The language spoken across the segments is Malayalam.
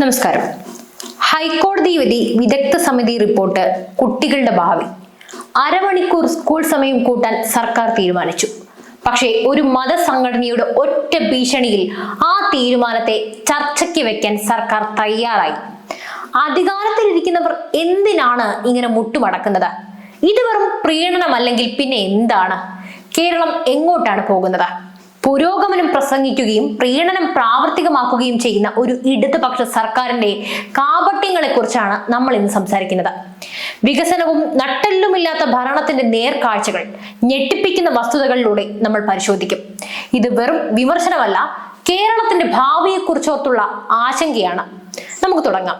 നമസ്കാരം. ഹൈക്കോടതി വിധി വിദഗ്ധ സമിതി റിപ്പോർട്ട് കുട്ടികളുടെ ഭാവി. അരമണിക്കൂർ സ്കൂൾ സമയം കൂട്ടാൻ സർക്കാർ തീരുമാനിച്ചു. പക്ഷേ ഒരു മതസംഘടനയുടെ ഒറ്റ ഭീഷണിയിൽ ആ തീരുമാനത്തെ ചർച്ചയ്ക്ക് വെക്കാൻ സർക്കാർ തയ്യാറായി. അധികാരത്തിലിരിക്കുന്നവർ എന്തിനാണ് ഇങ്ങനെ മുട്ടുമടക്കുന്നത്? ഇത് വെറും പ്രീണനമല്ലെങ്കിൽ പിന്നെ എന്താണ്? കേരളം എങ്ങോട്ടാണ് പോകുന്നത്? പുരോഗമനം പ്രസംഗിക്കുകയും പ്രീണനം പ്രാവർത്തികമാക്കുകയും ചെയ്യുന്ന ഒരു ഇടതുപക്ഷ സർക്കാരിന്റെ കാപട്യങ്ങളെ കുറിച്ചാണ് നമ്മൾ ഇന്ന് സംസാരിക്കുന്നത്. വികസനവും നട്ടെല്ലുമില്ലാത്ത ഭരണത്തിന്റെ നേർക്കാഴ്ചകൾ ഞെട്ടിപ്പിക്കുന്ന വസ്തുതകളിലൂടെ നമ്മൾ പരിശോധിക്കും. ഇത് വെറും വിമർശനമല്ല കേരളത്തിന്റെ ഭാവിയെക്കുറിച്ചോത്തുള്ള ആശങ്കയാണ്. നമുക്ക് തുടങ്ങാം.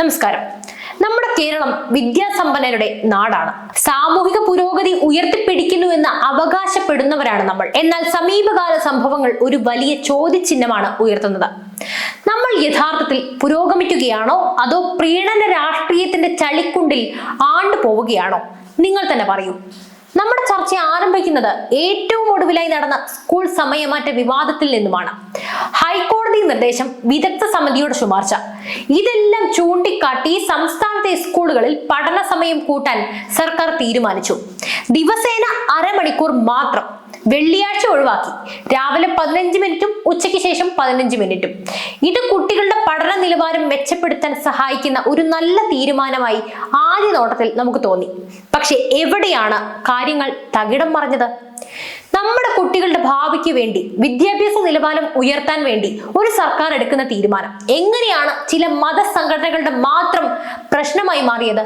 നമസ്കാരം. നമ്മുടെ കേരളം വിദ്യാസമ്പന്നരുടെ നാടാണ്. സാമൂഹിക പുരോഗതി ഉയർത്തിപ്പിടിക്കുന്നു എന്ന് അവകാശപ്പെടുന്നവരാണ് നമ്മൾ. എന്നാൽ സമീപകാല സംഭവങ്ങൾ ഒരു വലിയ ചോദ്യചിഹ്നമാണ് ഉയർത്തുന്നത്. നമ്മൾ യഥാർത്ഥത്തിൽ പുരോഗമിക്കുകയാണോ? അതോ പ്രീണന രാഷ്ട്രീയത്തിന്റെ ചളിക്കുണ്ടിൽ ആണ്ടു പോവുകയാണോ നിങ്ങൾ തന്നെ പറയൂ. നമ്മുടെ ചർച്ച ആരംഭിക്കുന്നത് ഏറ്റവും ഒടുവിലായി നടന്ന സ്കൂൾ സമയമാറ്റ വിവാദത്തിൽ നിന്നുമാണ്. ഹൈക്കോടതി നിർദ്ദേശം വിദഗ്ധ സമിതിയുടെ ശുപാർശ. ഇതെല്ലാം ചൂണ്ടിക്കാട്ടി സംസ്ഥാനത്തെ സ്കൂളുകളിൽ പഠന സമയം കൂട്ടാൻ സർക്കാർ തീരുമാനിച്ചു. ദിവസേന അരമണിക്കൂർ മാത്രം വെള്ളിയാഴ്ച ഒഴിവാക്കി. രാവിലെ പതിനഞ്ച് മിനിറ്റും ഉച്ചയ്ക്ക് ശേഷം പതിനഞ്ച് മിനിറ്റും. ഇത് കുട്ടികളുടെ പഠന നിലവാരം മെച്ചപ്പെടുത്താൻ സഹായിക്കുന്ന ഒരു നല്ല തീരുമാനമായി ആദ്യ നോട്ടത്തിൽ നമുക്ക് തോന്നി. പക്ഷെ എവിടെയാണ് കാര്യങ്ങൾ തകിടം മറിഞ്ഞത്? നമ്മുടെ കുട്ടികളുടെ ഭാവിക്ക് വേണ്ടി വിദ്യാഭ്യാസ നിലവാരം ഉയർത്താൻ വേണ്ടി ഒരു സർക്കാർ എടുക്കുന്ന തീരുമാനം. എങ്ങനെയാണ് ചില മതസംഘടനകളുടെ മാത്രം പ്രശ്നമായി മാറിയത്?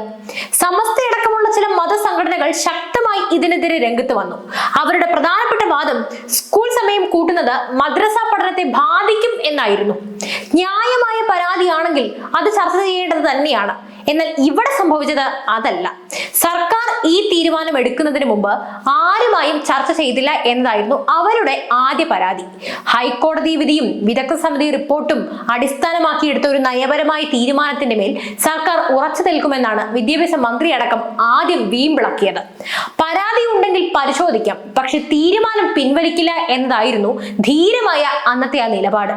സമസ്തയടക്കമുള്ള ചില മതസംഘടനകൾ ശക്തമായി ഇതിനെതിരെ രംഗത്ത് വന്നു. അവരുടെ പ്രധാനപ്പെട്ട വാദം സ്കൂൾ സമയം കൂട്ടുന്നത് മദ്രസ പഠനത്തെ ബാധിക്കും എന്നായിരുന്നു. ന്യായമായ പരാതിയാണെങ്കിൽ അത് ചർച്ച ചെയ്യേണ്ടത് തന്നെയാണ്. എന്നാൽ ഇവിടെ സംഭവിച്ചത് അതല്ല. സർക്കാർ ഈ തീരുമാനം എടുക്കുന്നതിന് മുമ്പ് ആരുമായും ചർച്ച ചെയ്തില്ല എന്നതായിരുന്നു അവരുടെ ആദ്യ പരാതി. ഹൈക്കോടതി വിധിയും വിദഗ്ധ സമിതി റിപ്പോർട്ടും അടിസ്ഥാനമാക്കിയെടുത്ത ഒരു നയപരമായ തീരുമാനത്തിന്റെ മേൽ സർക്കാർ ഉറച്ചു നിൽക്കുമെന്നാണ് വിദ്യാഭ്യാസ മന്ത്രി അടക്കം ആദ്യം വീമ്പിളക്കിയത്. പരാതി ഉണ്ടെങ്കിൽ പരിശോധിക്കാം പക്ഷെ തീരുമാനം പിൻവലിക്കില്ല എന്നതായിരുന്നു ധീരമായ അന്നത്തെ ആ നിലപാട്.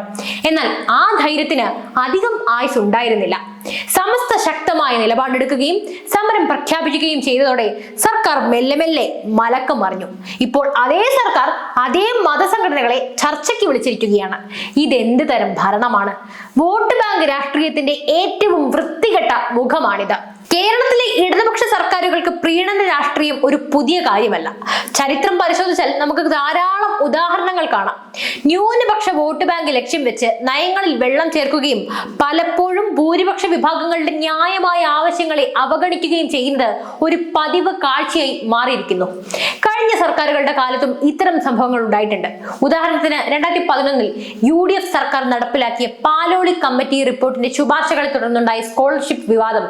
എന്നാൽ ആ ധൈര്യത്തിന് അധികം ആയുസ് ഉണ്ടായിരുന്നില്ല സമസ്ത ശക്തമായ നിലപാടെടുക്കുകയും സമരം പ്രഖ്യാപിക്കുകയും ചെയ്തതോടെ സർക്കാർ മെല്ലെ മെല്ലെ മലക്കം മറിഞ്ഞു. ഇപ്പോൾ അതേ സർക്കാർ അതേ മതസംഘടനകളെ ചർച്ചയ്ക്ക് വിളിച്ചിരിക്കുകയാണ്. ഇതെന്ത് തരം ഭരണമാണ്? വോട്ട് ബാങ്ക് രാഷ്ട്രീയത്തിന്റെ ഏറ്റവും വൃത്തികെട്ട മുഖമാണിത്. കേരളത്തിലെ ഇടതുപക്ഷ സർക്കാരുകൾക്ക് പ്രീണന രാഷ്ട്രീയം ഒരു പുതിയ കാര്യമല്ല. ചരിത്രം പരിശോധിച്ചാൽ നമുക്ക് ധാരാളം ഉദാഹരണങ്ങൾ കാണാം. ന്യൂനപക്ഷ വോട്ട് ബാങ്ക് ലക്ഷ്യം വെച്ച് നയങ്ങളിൽ വെള്ളം ചേർക്കുകയും പലപ്പോഴും ഭൂരിപക്ഷ വിഭാഗങ്ങളുടെ ന്യായമായ ആവശ്യങ്ങളെ അവഗണിക്കുകയും ചെയ്യുന്നത് ഒരു പതിവ് കാഴ്ചയായി മാറിയിരിക്കുന്നു. കഴിഞ്ഞ സർക്കാരുകളുടെ കാലത്തും ഇത്തരം സംഭവങ്ങൾ ഉണ്ടായിട്ടുണ്ട്. ഉദാഹരണത്തിന് രണ്ടായിരത്തി പതിനൊന്നിൽ യു ഡി എഫ് സർക്കാർ നടപ്പിലാക്കിയ പാലോളി കമ്മിറ്റി റിപ്പോർട്ടിന്റെ ശുപാർശകളെ തുടർന്നുണ്ടായ സ്കോളർഷിപ്പ് വിവാദം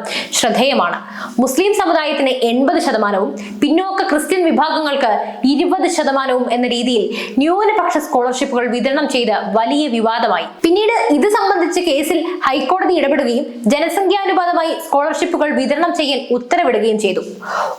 ശ്രദ്ധേയമാണ് മുസ്ലിം സമുദായത്തിന് എൺപത് ശതമാനവും പിന്നോക്ക ക്രിസ്ത്യൻ വിഭാഗങ്ങൾക്ക് ഇരുപത് ശതമാനവും എന്ന രീതിയിൽ ന്യൂനപക്ഷ സ്കോളർഷിപ്പുകൾ വിതരണം ചെയ്ത് വലിയ വിവാദമായി. പിന്നീട് ഇത് സംബന്ധിച്ച് കേസിൽ ഹൈക്കോടതി ഇടപെടുകയും ജനസംഖ്യാനുപാതമായി സ്കോളർഷിപ്പുകൾ വിതരണം ചെയ്യാൻ ഉത്തരവിടുകയും ചെയ്തു.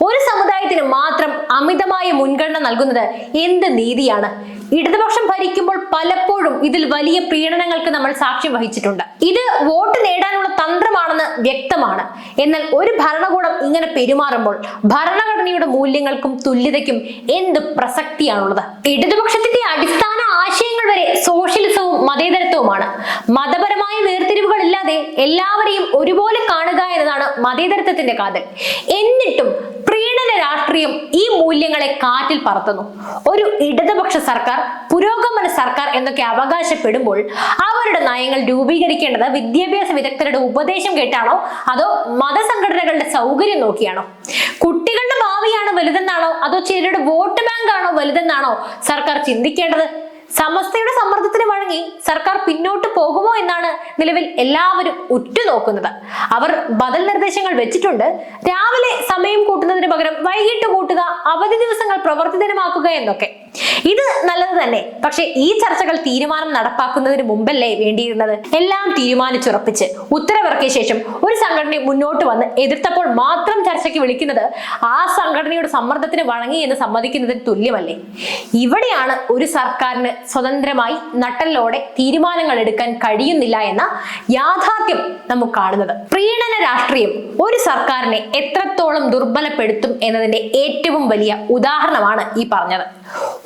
ഒരു സമുദായത്തിന് മാത്രം അമിതമായ മുൻഗണന നൽകുന്നത് എന്ത് നീതിയാണ്? ഇടതുപക്ഷം ഭരിക്കുമ്പോൾ പലപ്പോഴും ഇതിൽ വലിയ പ്രീണനങ്ങൾക്ക് നമ്മൾ സാക്ഷ്യം വഹിച്ചിട്ടുണ്ട്. ഇത് വോട്ട് നേടാനുള്ള തന്ത്രമാണെന്ന് വ്യക്തമാണ്. എന്നാൽ ഒരു ഭരണകൂടം ഇങ്ങനെ പെരുമാറുമ്പോൾ ഭരണഘടനയുടെ മൂല്യങ്ങൾക്കും തുല്യതയ്ക്കും എന്ത് പ്രസക്തിയാണുള്ളത്? ഇടതുപക്ഷത്തിന്റെ അടിസ്ഥാന ആശയങ്ങൾ വരെ സോഷ്യലിസവും മതേതരത്വവുമാണ്. മതപരമായ വേർതിരിവുകൾ ഇല്ലാതെ എല്ലാവരെയും ഒരുപോലെ കാണുക എന്നതാണ് മതേതരത്വത്തിന്റെ കാതൽ. എന്നിട്ടും പ്രീണന രാഷ്ട്രീയം ഈ മൂല്യങ്ങളെ കാറ്റിൽ പറത്തുന്നു. ഒരു ഇടതുപക്ഷ സർക്കാർ പുരോഗമന സർക്കാർ എന്നൊക്കെ അവകാശപ്പെടുമ്പോൾ അവരുടെ നയങ്ങൾ രൂപീകരിക്കേണ്ടത് വിദ്യാഭ്യാസ വിദഗ്ധരുടെ ഉപദേശം കേട്ടാണോ? അതോ മതസംഘടനകളുടെ സൗകര്യം നോക്കിയാണോ? കുട്ടികളുടെ ഭാവിയാണ് വലുതെന്നാണോ? അതോ ചിലരുടെ വോട്ട് ബാങ്ക് ആണോ വലുതെന്നാണോ സർക്കാർ ചിന്തിക്കേണ്ടത്? സമസ്തയുടെ സമ്മർദ്ദത്തിന് വഴങ്ങി സർക്കാർ പിന്നോട്ട് പോകുമോ എന്നാണ് നിലവിൽ എല്ലാവരും ഉറ്റുനോക്കുന്നത്. അവർ ബദൽ നിർദ്ദേശങ്ങൾ വെച്ചിട്ടുണ്ട്. രാവിലെ സമയം കൂട്ടുന്നതിന് പകരം വൈകിട്ട് കൂട്ടുക അവധി ദിവസങ്ങൾ പ്രവർത്തി ദിനമാക്കുക എന്നൊക്കെ. ഇത് നല്ലത് തന്നെ. പക്ഷെ ഈ ചർച്ചകൾ തീരുമാനം നടപ്പാക്കുന്നതിന് മുമ്പല്ലേ വേണ്ടിയിരുന്നത്? എല്ലാം തീരുമാനിച്ചുറപ്പിച്ച് ഉത്തരവിറക്കിയ ശേഷം ഒരു സംഘടന മുന്നോട്ട് വന്ന് എതിർത്തപ്പോൾ മാത്രം ചർച്ചയ്ക്ക് വിളിക്കുന്നത് ആ സംഘടനയുടെ സമ്മർദ്ദത്തിന് വഴങ്ങി എന്ന് സമ്മതിക്കുന്നതിന് തുല്യമല്ലേ? ഇവിടെയാണ് ഒരു സർക്കാരിന് സ്വതന്ത്രമായി നട്ടലോടെ തീരുമാനങ്ങൾ എടുക്കാൻ കഴിയുന്നില്ല എന്ന യാഥാർത്ഥ്യം നമുക്ക് കാണുന്നത്. പ്രീണന രാഷ്ട്രീയം ഒരു സർക്കാരിനെ എത്രത്തോളം ദുർബലപ്പെടുത്തും എന്നതിന്റെ ഏറ്റവും വലിയ ഉദാഹരണമാണ് ഈ പറഞ്ഞത്.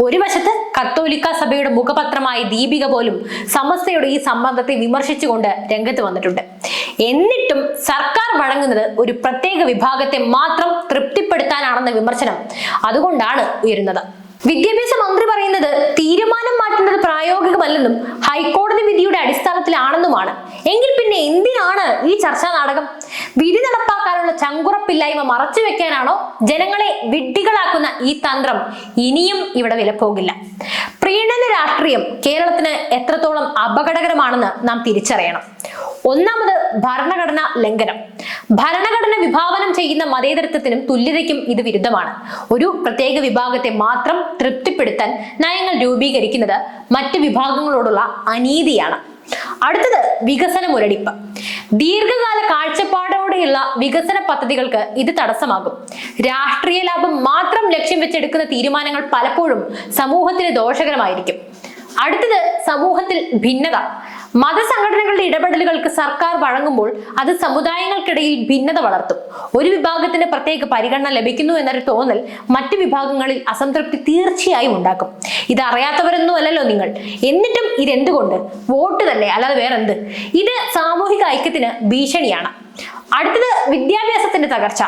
ഒരു വശത്ത് കത്തോലിക്ക സഭയുടെ മുഖപത്രമായ ദീപിക പോലും സമസ്തയുടെ ഈ സംബന്ധത്തെ വിമർശിച്ചുകൊണ്ട് രംഗത്ത് വന്നിട്ടുണ്ട്. എന്നിട്ടും സർക്കാർ വഴങ്ങുന്നത് ഒരു പ്രത്യേക വിഭാഗത്തെ മാത്രം തൃപ്തിപ്പെടുത്താനാണെന്ന വിമർശനം അതുകൊണ്ടാണ് ഉയരുന്നത്. വിദ്യാഭ്യാസ മന്ത്രി പറയുന്നത് തീരുമാനം മാറ്റുന്നത് പ്രായോഗികമല്ലെന്നും ഹൈക്കോടതി വിധിയുടെ അടിസ്ഥാനത്തിലാണെന്നുമാണ്. എങ്കിൽ പിന്നെ എന്തിനാണ് ഈ ചർച്ചാ നാടകം? വിധി നടപ്പാക്കാനുള്ള ചങ്കുറപ്പില്ലായ്മ മറച്ചു വെക്കാനാണോ ജനങ്ങളെ വിഡ്ഢികളാക്കുന്ന ഈ തന്ത്രം? ഇനിയും ഇവിടെ വിലപ്പോകില്ല. പ്രീണന രാഷ്ട്രീയം കേരളത്തിന് എത്രത്തോളം അപകടകരമാണെന്ന് നാം തിരിച്ചറിയണം. ഒന്നാമത് ഭരണഘടനാ ലംഘനം. ഭരണഘടന വിഭാവനം ചെയ്യുന്ന മതേതരത്വത്തിനും തുല്യതയ്ക്കും ഇത് വിരുദ്ധമാണ്. ഒരു പ്രത്യേക വിഭാഗത്തെ മാത്രം തൃപ്തിപ്പെടുത്താൻ നയങ്ങൾ രൂപീകരിക്കുന്നത് മറ്റ് വിഭാഗങ്ങളോടുള്ള അനീതിയാണ്. അടുത്തത് വികസന മുരടിപ്പ്. ദീർഘകാല കാഴ്ചപ്പാടോടെയുള്ള വികസന പദ്ധതികൾക്ക് ഇത് തടസ്സമാകും. രാഷ്ട്രീയ ലാഭം മാത്രം ലക്ഷ്യം വെച്ചെടുക്കുന്ന തീരുമാനങ്ങൾ പലപ്പോഴും സമൂഹത്തിന് ദോഷകരമായിരിക്കും. അടുത്തത് സമൂഹത്തിൽ ഭിന്നത. മതസംഘടനകളുടെ ഇടപെടലുകൾക്ക് സർക്കാർ വഴങ്ങുമ്പോൾ അത് സമുദായങ്ങൾക്കിടയിൽ ഭിന്നത വളർത്തും. ഒരു വിഭാഗത്തിന് പ്രത്യേക പരിഗണന ലഭിക്കുന്നു എന്നൊരു തോന്നൽ മറ്റു വിഭാഗങ്ങളിൽ അസംതൃപ്തി തീർച്ചയായും ഉണ്ടാക്കും. ഇത് അറിയാത്തവരൊന്നും അല്ലല്ലോ നിങ്ങൾ. എന്നിട്ടും ഇതെന്തുകൊണ്ട്? വോട്ട് തന്നെ അല്ലാതെ വേറെന്ത്? ഇത് സാമൂഹിക ഐക്യത്തിന് ഭീഷണിയാണ്. അടുത്തത് വിദ്യാഭ്യാസത്തിന്റെ തകർച്ച.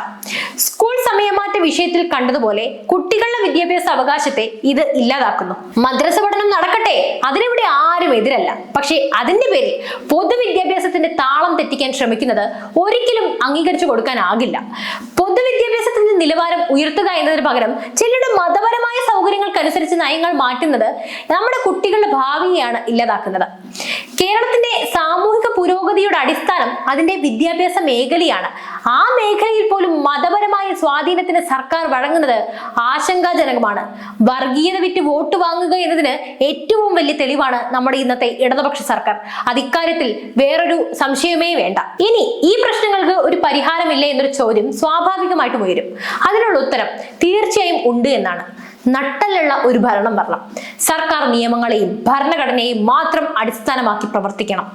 സ്കൂൾ സമയമാറ്റ വിഷയത്തിൽ കണ്ടതുപോലെ കുട്ടികളുടെ വിദ്യാഭ്യാസ അവകാശത്തെ ഇത് ഇല്ലാതാക്കുന്നു. മദ്രസ പഠനം നടക്കട്ടെ അതിനിവിടെ ആരും എതിരല്ല. പക്ഷേ അതിന്റെ പേരിൽ പൊതുവിദ്യാഭ്യാസത്തിന്റെ താളം തെറ്റിക്കാൻ ശ്രമിക്കുന്നത് ഒരിക്കലും അംഗീകരിച്ചു കൊടുക്കാനാകില്ല. പൊതുവിദ്യാഭ്യാസത്തിന്റെ നിലവാരം ഉയർത്തുക എന്നതിന് പകരം ചിലരുടെ മതപരമായ സൗകര്യങ്ങൾക്കനുസരിച്ച് നയങ്ങൾ മാറ്റുന്നത് നമ്മുടെ കുട്ടികളുടെ ഭാവിയെയാണ് ഇല്ലാതാക്കുന്നത്. കേരളത്തിന്റെ സാമൂഹിക പുരോഗതിയുടെ അടിസ്ഥാനം അതിന്റെ വിദ്യാഭ്യാസ മേഖലയാണ്. ആ മേഖലയിൽ പോലും മതപരമായ സ്വാധീനത്തിന് സർക്കാർ വഴങ്ങുന്നത് ആശങ്കാജനകമാണ്. വർഗീയത വിറ്റ് വോട്ട് വാങ്ങുക എന്നതിന് ഏറ്റവും വലിയ തെളിവാണ് നമ്മുടെ ഇന്നത്തെ ഇടതുപക്ഷ സർക്കാർ. അത് ഇക്കാര്യത്തിൽ വേറൊരു സംശയമേ വേണ്ട. ഇനി ഈ പ്രശ്നങ്ങൾക്ക് ഒരു പരിഹാരമില്ല എന്നൊരു ചോദ്യം സ്വാഭാവികമായിട്ടും ഉയരും. അതിനുള്ള ഉത്തരം തീർച്ചയായും ഉണ്ട് എന്നാണ്. നട്ടലുള്ള ഒരു ഭരണം വരണം. സർക്കാർ നിയമങ്ങളെയും ഭരണഘടനയെയും മാത്രം അടിസ്ഥാനമാക്കി പ്രവർത്തിക്കണം.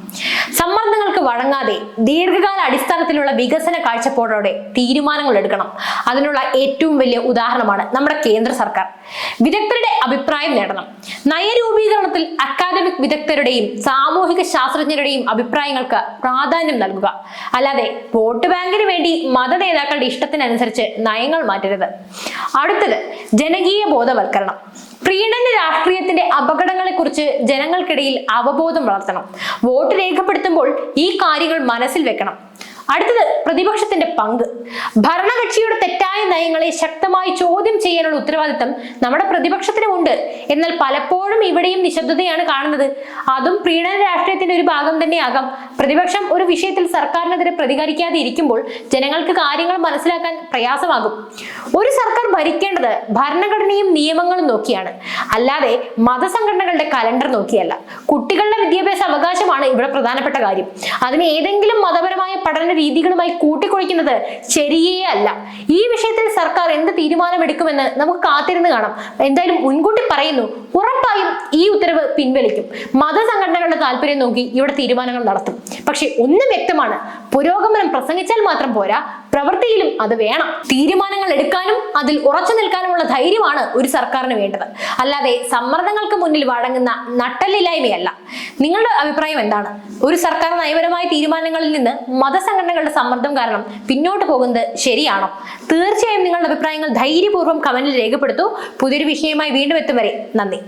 സമ്മർദ്ദങ്ങൾക്ക് വഴങ്ങാതെ ദീർഘകാല അടിസ്ഥാനത്തിലുള്ള വികസന കാഴ്ചപ്പാടോടെ തീരുമാനങ്ങൾ എടുക്കണം. അതിനുള്ള ഏറ്റവും വലിയ ഉദാഹരണമാണ് നമ്മുടെ കേന്ദ്ര സർക്കാർ. വിദഗ്ധരുടെ അഭിപ്രായം നേടണം. നയരൂപീകരണത്തിൽ അക്കാദമിക് വിദഗ്ധരുടെയും സാമൂഹിക ശാസ്ത്രജ്ഞരുടെയും അഭിപ്രായങ്ങൾക്ക് പ്രാധാന്യം നൽകുക. അല്ലാതെ വോട്ട് ബാങ്കിന് വേണ്ടി മത നേതാക്കളുടെ ഇഷ്ടത്തിനനുസരിച്ച് നയങ്ങൾ മാറ്റരുത്. അടുത്തത് ജനകീയ ബോധവൽക്കരണം. പ്രീണന രാഷ്ട്രീയത്തിന്റെ അപകടങ്ങളെക്കുറിച്ച് ജനങ്ങൾക്കിടയിൽ അവബോധം വളർത്തണം. വോട്ട് രേഖപ്പെടുത്തുമ്പോൾ ഈ കാര്യങ്ങൾ മനസ്സിൽ വെക്കണം. അടുത്തത് പ്രതിപക്ഷത്തിന്റെ പങ്ക്. ഭരണകക്ഷിയുടെ തെറ്റായ നയങ്ങളെ ശക്തമായി ചോദ്യം ചെയ്യാനുള്ള ഉത്തരവാദിത്തം നമ്മുടെ പ്രതിപക്ഷത്തിനുമുണ്ട് എന്നാൽ പലപ്പോഴും ഇവിടെയും നിശബ്ദതയാണ് കാണുന്നത്. അതും പ്രീണന രാഷ്ട്രീയത്തിന്റെ ഒരു ഭാഗം തന്നെയാകാം. പ്രതിപക്ഷം ഒരു വിഷയത്തിൽ സർക്കാരിനെതിരെ പ്രതികരിക്കാതെ ഇരിക്കുമ്പോൾ ജനങ്ങൾക്ക് കാര്യങ്ങൾ മനസ്സിലാക്കാൻ പ്രയാസമാകും. ഒരു സർക്കാർ ഭരിക്കേണ്ടത് ഭരണഘടനയും നിയമങ്ങളും നോക്കിയാണ്. അല്ലാതെ മതസംഘടനകളുടെ കലണ്ടർ നോക്കിയല്ല. കുട്ടികളുടെ വിദ്യാഭ്യാസ അവകാശമാണ് ഇവിടെ പ്രധാനപ്പെട്ട കാര്യം. അതിന് ഏതെങ്കിലും മതപരമായ പഠന രീതികളുമായി കൂട്ടിക്കുഴയ്ക്കുന്നത് ശരിയേ അല്ല. ഈ വിഷയത്തിൽ സർക്കാർ എന്ത് തീരുമാനമെടുക്കുമെന്ന് നമുക്ക് കാത്തിരുന്ന് കാണാം. എന്തായാലും മുൻകൂട്ടി പറയുന്നു ഉറപ്പായും ഈ ഉത്തരവ് പിൻവലിക്കും. മതസംഘടനകളുടെ താല്പര്യം നോക്കി ഇവിടെ തീരുമാനങ്ങൾ നടത്തും. പക്ഷെ ഒന്നും വ്യക്തമാണ് പുരോഗമനം പ്രസംഗിച്ചാൽ മാത്രം പോരാ പ്രവൃത്തിയിലും അത് വേണം. തീരുമാനങ്ങൾ എടുക്കാനും അതിൽ ഉറച്ചു നിൽക്കാനുമുള്ള ധൈര്യമാണ് ഒരു സർക്കാരിന് വേണ്ടത്. അല്ലാതെ സമ്മർദ്ദങ്ങൾക്ക് മുന്നിൽ വഴങ്ങുന്ന നട്ടലില്ലായ്മയല്ല. നിങ്ങളുടെ അഭിപ്രായം എന്താണ്? ഒരു സർക്കാർ നയപരമായ തീരുമാനങ്ങളിൽ നിന്ന് മതസംഘടനകളുടെ സമ്മർദ്ദം കാരണം പിന്നോട്ട് പോകുന്നത് ശരിയാണോ? തീർച്ചയായും നിങ്ങളുടെ അഭിപ്രായങ്ങൾ ധൈര്യപൂർവം കമന്റിൽ രേഖപ്പെടുത്തൂ. പുതിയൊരു വിഷയമായി വീണ്ടും എത്തും വരെ. നന്ദി.